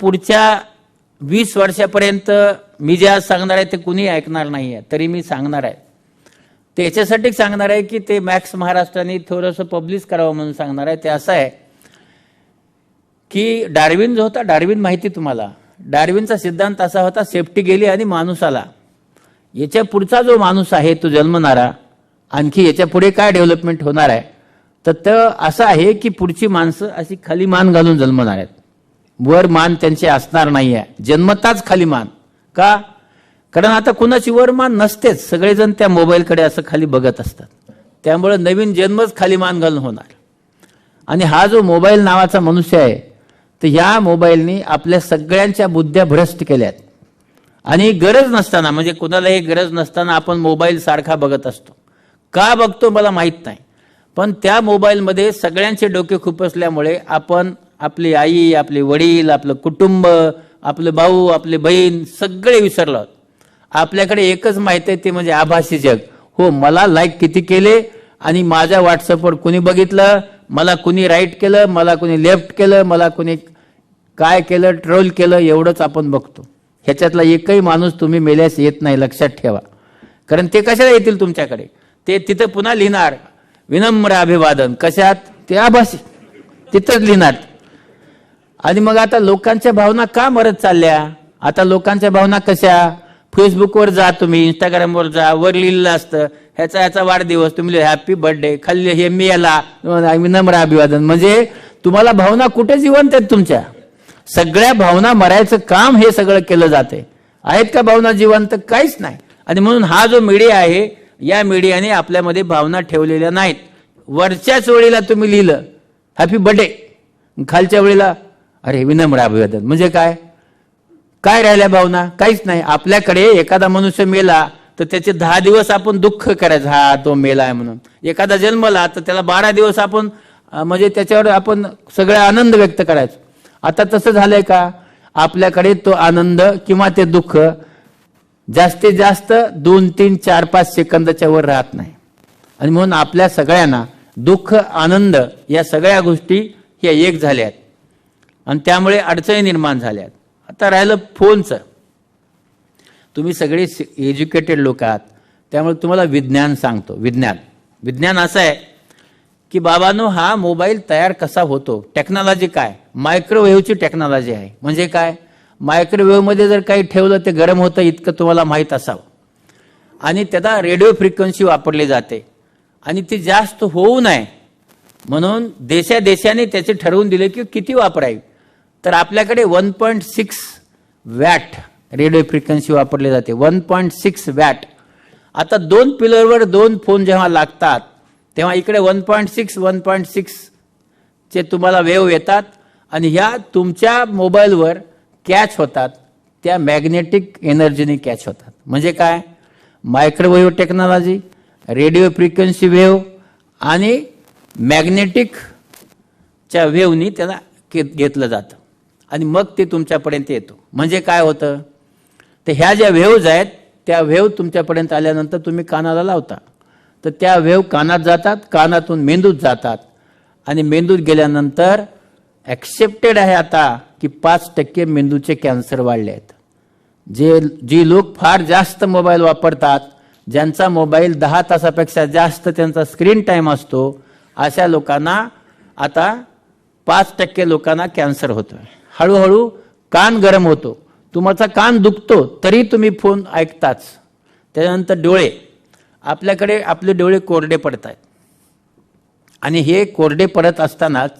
पुढच्या वीस वर्षापर्यंत मी जे आज सांगणार आहे ते कुणी ऐकणार नाही आहे तरी मी सांगणार आहे. ते याच्यासाठी सांगणार आहे की ते मॅक्स महाराष्ट्राने थोडंसं पब्लिश करावं म्हणून सांगणार आहे. ते असं आहे की डार्विन जो होता डार्विन माहिती तुम्हाला. डार्विनचा सिद्धांत असा होता सेफ्टी गेली आणि माणूस आला. याच्या पुढचा जो माणूस आहे तो जन्मणारा आणखी याच्यापुढे काय डेव्हलपमेंट होणार आहे? तर असं आहे की पुढची माणसं अशी खाली मान घालून जन्मणार आहेत. वर मान त्यांचे असणार नाही आहे जन्मताच खाली मान. का? कारण आता कुणाची वर मान नसतेच. सगळेजण त्या मोबाईलकडे असं खाली बघत असतात. त्यामुळे नवीन जन्मच खाली मान घालून होणार. आणि हा जो मोबाईल नावाचा मनुष्य आहे तर या मोबाईलनी आपल्या सगळ्यांच्या बुद्ध्या भ्रष्ट केल्यात. आणि गरज नसताना म्हणजे कुणालाही गरज नसताना आपण मोबाईल सारखा बघत असतो. का बघतो मला माहीत नाही. पण त्या मोबाईलमध्ये सगळ्यांचे डोके खुपसल्यामुळे आपण आपली आई आपले वडील आपलं कुटुंब आपलं भाऊ आपले बहीण सगळे विसरलो आपल्याकडे एकच माहिती आहे ते म्हणजे आभासी जग. हो मला लाईक किती केले आणि माझ्या व्हॉट्सअपवर कुणी बघितलं मला कुणी राईट केलं मला कुणी लेफ्ट केलं मला कुणी काय केलं ट्रोल केलं एवढंच आपण बघतो. ह्याच्यातला एकही माणूस तुम्ही मेल्यास येत नाही लक्षात ठेवा. कारण ते कशाला येतील तुमच्याकडे? ते तिथं पुन्हा लिहिणार विनम्र अभिवादन. कशात? ते आभासी. तिथंच लिहिणार. आणि मग आता लोकांच्या भावना का मरत चालल्या? आता लोकांच्या भावना कशा? फेसबुकवर जा तुम्ही इंस्टाग्रामवर जा वर लिहिलेलं असतं. ह्याचा ह्याचा वाढदिवस तुम्ही हॅपी बर्थडे खाल्ले हे मी याला विनम्र अभिवादन. म्हणजे तुम्हाला भावना कुठे जिवंत आहेत तुमच्या? सगळ्या भावना मरायचं काम हे सगळं केलं जाते आहेत का भावना जिवंत? काहीच नाही. आणि म्हणून हा जो मीडिया आहे या मीडियाने आपल्यामध्ये भावना ठेवलेल्या नाहीत. वरच्याच वेळेला तुम्ही लिहिलं हॅपी बर्थडे खालच्या वेळेला अरे विनम्र अभिवादन. म्हणजे काय? काय राहिल्या भावना? काहीच नाही. आपल्याकडे एखादा मनुष्य मेला तर त्याचे दहा दिवस आपण दुःख करायचं. हा तो मेला आहे म्हणून. एखादा जन्मला तर त्याला बारा दिवस आपण म्हणजे त्याच्यावर आपण सगळा आनंद व्यक्त करायचो. आता तसं झालंय का? आपल्याकडे तो आनंद किंवा ते दुःख जास्तीत जास्त दोन तीन चार पाच सेकंदाच्या वर राहत नाही. आणि म्हणून आपल्या सगळ्यांना दुःख आनंद या सगळ्या गोष्टी ह्या एक झाल्या आहेत. आणि त्यामुळे अडचणी निर्माण झाल्यात. आता राहिलं फोनचं. तुम्ही सगळे एज्युकेटेड लोक आहात. त्यामुळे तुम्हाला विज्ञान सांगतो. विज्ञान. विज्ञान असं आहे की बाबांनो हा मोबाईल तयार कसा होतो? टेक्नॉलॉजी काय? मायक्रोवेव्हची टेक्नॉलॉजी आहे. म्हणजे काय? मायक्रोवेव्हमध्ये जर काही ठेवलं ते गरम होतं इतकं तुम्हाला माहीत असावं. आणि त्याला रेडिओ फ्रिक्वेन्सी वापरली जाते. आणि ती जास्त होऊ नये. म्हणून देशा देशाने त्याचे ठरवून दिले की किती वापरावी? तर आपल्याकडे one point six watt radio frequency वापरली जाते. One point six watt. आता दोन पिलरवर दोन फोन जेव्हा लागतात तेव्हा इकडे one point six one point सिक्सचे तुम्हाला वेव येतात आणि ह्या तुमच्या मोबाईलवर कॅच होतात. त्या मॅग्नेटिक एनर्जीने कॅच होतात. म्हणजे काय? Microwave technology radio frequency wave आणि मॅग्नेटिकच्या वेव्हनी त्याला घेतलं जातं. आणि मग ते तुमच्यापर्यंत येतो. म्हणजे काय होतं? तर ह्या ज्या वेव्ज आहेत त्या वेव्ह तुमच्यापर्यंत आल्यानंतर तुम्ही कानाला लावता. तर त्या वेव्ह कानात जातात कानातून मेंदूत जातात. आणि मेंदूत गेल्यानंतर ॲक्सेप्टेड आहे आता की पाच टक्के मेंदूचे कॅन्सर वाढले आहेत. जे जी लोक फार जास्त मोबाईल वापरतात ज्यांचा मोबाईल दहा तासापेक्षा जास्त त्यांचा स्क्रीन टाईम असतो अशा लोकांना आता पाच टक्के लोकांना कॅन्सर होतोय. हळूहळू कान गरम होतो. तुमचा कान दुखतो तरी तुम्ही फोन ऐकताच. त्याच्यानंतर डोळे. आपल्याकडे आपले डोळे कोरडे पडत आहेत आणि हे कोरडे पडत असतानाच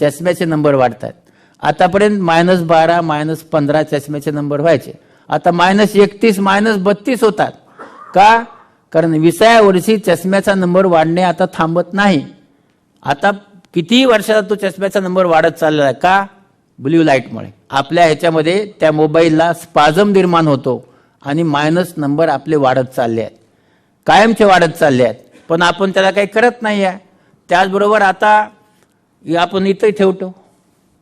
चष्म्याचे नंबर वाढत आहेत आतापर्यंत मायनस बारा मायनस पंधरा चष्म्याचे नंबर व्हायचे. आता मायनस एकतीस मायनस बत्तीस होतात. का? कारण विसाव्या वर्षी चष्म्याचा नंबर वाढणे आता थांबत नाही. आता कितीही वर्षाचा तो चष्म्याचा नंबर वाढत चाललेला आहे. का? ब्ल्यू लाईटमुळे. आपल्या ह्याच्यामध्ये त्या मोबाईलला स्पाझम निर्माण होतो आणि मायनस नंबर आपले वाढत चालले आहेत. कायमचे वाढत चालले आहेत. पण आपण त्याला काही करत नाही आहे. त्याचबरोबर आता आपण इथं ठेवतो.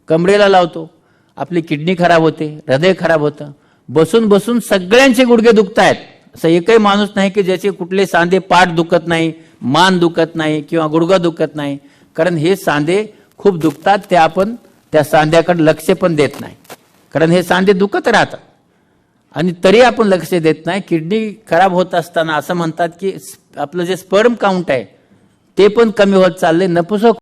कमरेला लावतो. आपली किडनी खराब होते हृदय खराब होतं. बसून बसून सगळ्यांचे गुडघे दुखत आहेत असं एकही माणूस नाही की ज्याचे कुठले सांधे पाठ दुखत नाही मान दुखत नाही किंवा गुडघा दुखत नाही. कारण हे सांधे खूप दुखतात ते आपण त्या सांध्याकडे लक्ष पण देत नाही. कारण हे सांधे दुखत राहतात. आणि तरी आपण लक्ष देत नाही. किडनी खराब होत असताना असं म्हणतात की आपलं जे स्पर्म काउंट आहे ते पण कमी होत चालले नपुसक